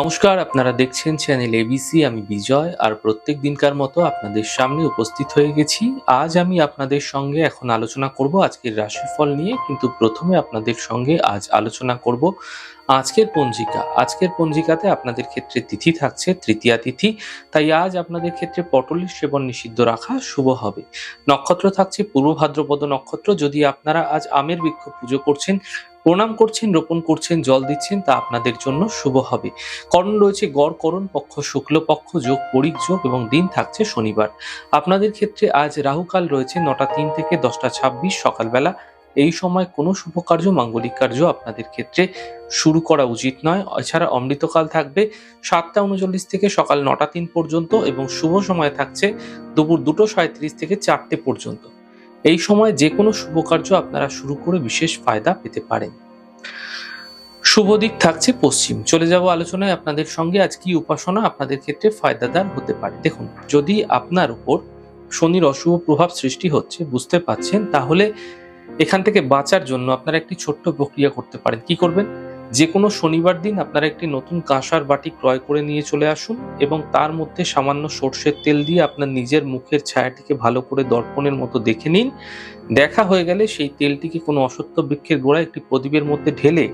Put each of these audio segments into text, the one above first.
নমস্কার, আপনারা দেখছেন চ্যানেল এবিসি আমি বিজয়, আর প্রত্যেক দিনকার মতো আপনাদের সামনে উপস্থিত হয়ে গেছি। আজ আমি আপনাদের সঙ্গে এখন আলোচনা করব আজকের রাশিফল নিয়ে, কিন্তু প্রথমে আপনাদের সঙ্গে আজ আলোচনা করব আজকের পঞ্জিকা। আজকের পঞ্জিকাতে আপনাদের ক্ষেত্রে তিথি থাকছে, তৃতীয়া তিথি, তাই আজ আপনাদের ক্ষেত্রে পটলের সেবন নিষিদ্ধ রাখা শুভ হবে। নক্ষত্র থাকছে পূর্ব ভাদ্রপদ নক্ষত্র, যদি আপনারা আজ আমের বৃক্ষ পুজো করছেন প্রণাম করছেন, রোপণ করছেন, জল দিচ্ছেন, তা আপনাদের জন্য শুভ হবে। করণ রয়েছে গড়, করণ পক্ষ শুক্লপক্ষ যোগ, পরিক যোগ এবং দিন থাকছে শনিবার। আপনাদের ক্ষেত্রে আজ রাহুকাল রয়েছে নটা তিন থেকে দশটা ছাব্বিশ সকালবেলা। এই সময় কোনো শুভ কার্য, মাঙ্গলিক কার্য আপনাদের ক্ষেত্রে শুরু করা উচিত নয়। এছাড়া অমৃতকাল থাকবে সাতটা উনচল্লিশ থেকে সকাল নটা তিন পর্যন্ত এবং শুভ সময় থাকছে দুপুর দুটো সাঁত্রিশ থেকে চারটে পর্যন্ত। এই সময় যে কোনো শুভ কার্য আপনারা শুরু করে বিশেষ ফায়দা পেতে পারেন। শুভ দিক থাকছে পশ্চিম। চলে যাব আলোচনায় আপনাদের সঙ্গে। আজ কি উপাসনা আপনাদের ক্ষেত্রে ফায়দাদার হতে পারে? দেখুন, যদি আপনার উপর শনির অশুভ প্রভাব সৃষ্টি হচ্ছে, বুঝতে পাচ্ছেন তাহলে এখান থেকে বাঁচার জন্য আপনারা একটি ছোট্ট প্রক্রিয়া করতে পারেন। কি করবেন? যে কোনো শনিবার দিন আপনারা একটি নতুন কাঁসার বাটি ক্রয় করে নিয়ে চলে আসুন এবং তার মধ্যে সামান্য সর্ষের তেল দিয়ে আপনার নিজের মুখের ছায়াটিকে ভালো করে দর্পণের মতো দেখে নিন। দেখা হয়ে গেলে সেই তেলটিকে কোনো অসত্য বৃক্ষের গোড়ায় একটি প্রদীপের মধ্যে ঢেলে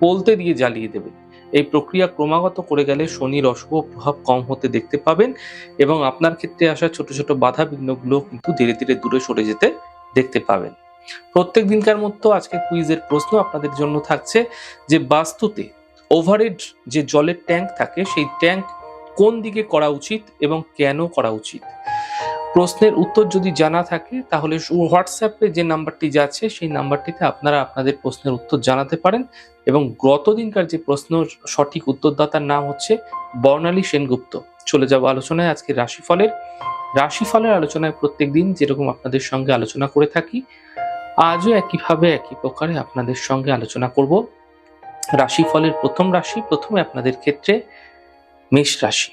পোলতে দিয়ে জ্বালিয়ে দেবেন। এই প্রক্রিয়া ক্রমাগত করে গেলে শনির অশুভ প্রভাব কম হতে দেখতে পাবেন এবং আপনার ক্ষেত্রে আসা ছোট ছোট বাধা বিঘ্নগুলো কিন্তু ধীরে ধীরে দূরে সরে যেতে দেখতে পাবেন। প্রত্যেক দিনকার মতো আজকে কুইজের প্রশ্ন আপনাদের জন্য থাকছে যে বাস্তুতে ওভারহেড যে জলের ট্যাঙ্ক থাকে, সেই ট্যাঙ্ক কোন দিকে করা উচিত এবং কেন করা উচিত? প্রশ্নের উত্তর যদি জানা থাকে, তাহলে হোয়াটসঅ্যাপে যে নাম্বারটি যাচ্ছে, সেই নাম্বারটিতে আপনারা আপনাদের প্রশ্নের উত্তর জানাতে পারেন এবং গত দিনকার যে প্রশ্ন সঠিক উত্তরদাতার নাম হচ্ছে বর্ণালী সেনগুপ্ত। চলে যাব আলোচনায় আজকে রাশিফলের। রাশিফলের আলোচনায় প্রত্যেক দিন যেরকম আপনাদের সঙ্গে আলোচনা করে থাকি আজও একইভাবে একই প্রকারে আপনাদের সঙ্গে আলোচনা করব। রাশিফলের প্রথম রাশি, প্রথমে আপনাদের ক্ষেত্রে মেষ রাশি।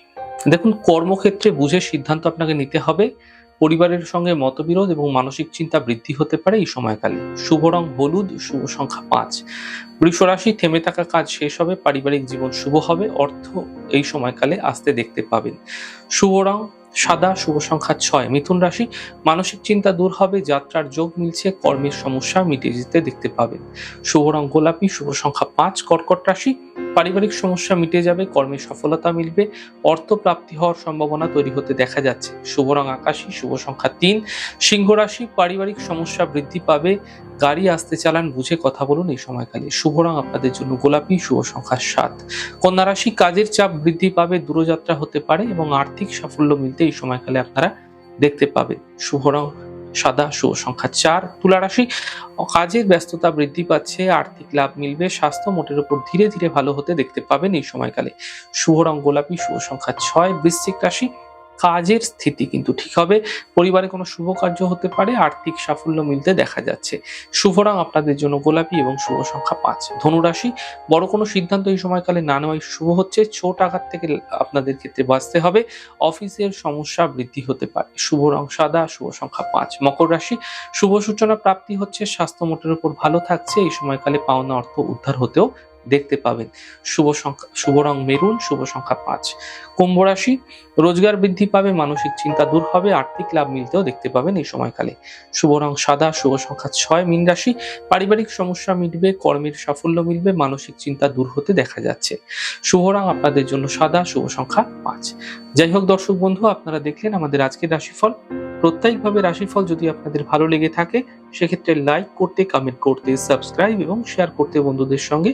দেখুন, কর্মক্ষেত্রে বুঝে সিদ্ধান্ত আপনাকে নিতে হবে। পরিবারের সঙ্গে মতবিরোধ এবং মানসিক চিন্তা বৃদ্ধি হতে পারে এই সময়কালে। শুভ রং হলুদ, শুভ সংখ্যা পাঁচ। বৃষ রাশি, থেমে থাকা কাজ শেষ হবে, পারিবারিক জীবন শুভ হবে, অর্থ এই সময়কালে আসতে দেখতে পাবেন। শুভ রং সাদা শুভ সংখ্যা ছয়। মিথুন রাশি, মানসিক চিন্তা দূর হবে, যাত্রার যোগ মিলছে, কর্মের সমস্যা মিটে যেতে দেখতে পাবেন। শুভ রং গোলাপি, শুভ সংখ্যা পাঁচ। কর্কট রাশি, পারিবারিক সমস্যা মিটে যাবে কর্মে সফলতা মিলবে অর্থ প্রাপ্তি হওয়ার সম্ভাবনা তৈরি হতে দেখা যাচ্ছে। শুভ রং আকাশী, শুভ সংখ্যা তিন। সিংহ রাশি, পারিবারিক সমস্যা বৃদ্ধি পাবে, গাড়ি আসতে চালান, বুঝে কথা বলুন এই সময়কালে। শুভ রং আপনাদের জন্য গোলাপি, শুভ সংখ্যা সাত। কন্যা রাশি, কাজের চাপ বৃদ্ধি পাবে, দূরযাত্রা হতে পারে এবং আর্থিক সাফল্য মিলতে এই সময়কালে আপনারা দেখতে পাবেন। শুভ রং, সাদা, শুভ সংখ্যা চার। তুলা রাশি, কাজের ব্যস্ততা বৃদ্ধি পাচ্ছে, আর্থিক লাভ মিলবে, স্বাস্থ্য মোটের উপর ধীরে ধীরে ভালো হতে দেখতে পাবেন এই সময়কালে। শুভ রং গোলাপি, শুভ সংখ্যা ছয়। বৃশ্চিক রাশি কাজের স্থিতি কিন্তু ঠিক হবে। পরিবারে কোনো শুভ কার্য হতে পারে, আর্থিক সাফল্য মিলতে দেখা যাচ্ছে। শুভ রং আপনাদের জন্য গোলাপি এবং শুভ সংখ্যা পাঁচ। ধনুরাশি, বড় কোনো সিদ্ধান্ত এই সময়কালে না নেওয়াই শুভ হচ্ছে। ছোট আঘাত থেকে আপনাদের ক্ষেত্রে বাঁচতে হবে। অফিসের সমস্যা বৃদ্ধি হতে পারে। শুভ রং সাদা, শুভ সংখ্যা পাঁচ। মকর রাশি, শুভ সূচনা প্রাপ্তি হচ্ছে। স্বাস্থ্য মোটের উপর ভালো থাকছে। এই সময়কালে পাওনা অর্থ উদ্ধার হতেও দেখতে পাবেন। শুভ সংখ্যা, শুভ রং মেরুন, শুভ সংখ্যা পাঁচ। কুম্ভ রাশি, রোজগার বৃদ্ধি পাবে, মানসিক চিন্তা দূর হবে, আর্থিক লাভ মিলতেও দেখতে পাবেন এই সময়কালে। শুভ রং সাদা, শুভ সংখ্যা ছয় মীন রাশি, পারিবারিক সমস্যা মিটবে, কর্মের সাফল্য মিলবে, মানসিক চিন্তা দূর হতে দেখা যাচ্ছে। শুভ রং আপনাদের জন্য সাদা, শুভ সংখ্যা পাঁচ। যাই হোক দর্শক বন্ধু, আপনারা দেখলেন আমাদের আজকের রাশিফল। প্রত্যেকভাবে রাশিফল যদি আপনাদের ভালো লেগে থাকে, সেক্ষেত্রে লাইক করতে কমেন্ট করতে, সাবস্ক্রাইব এবং শেয়ার করতে বন্ধুদের সঙ্গে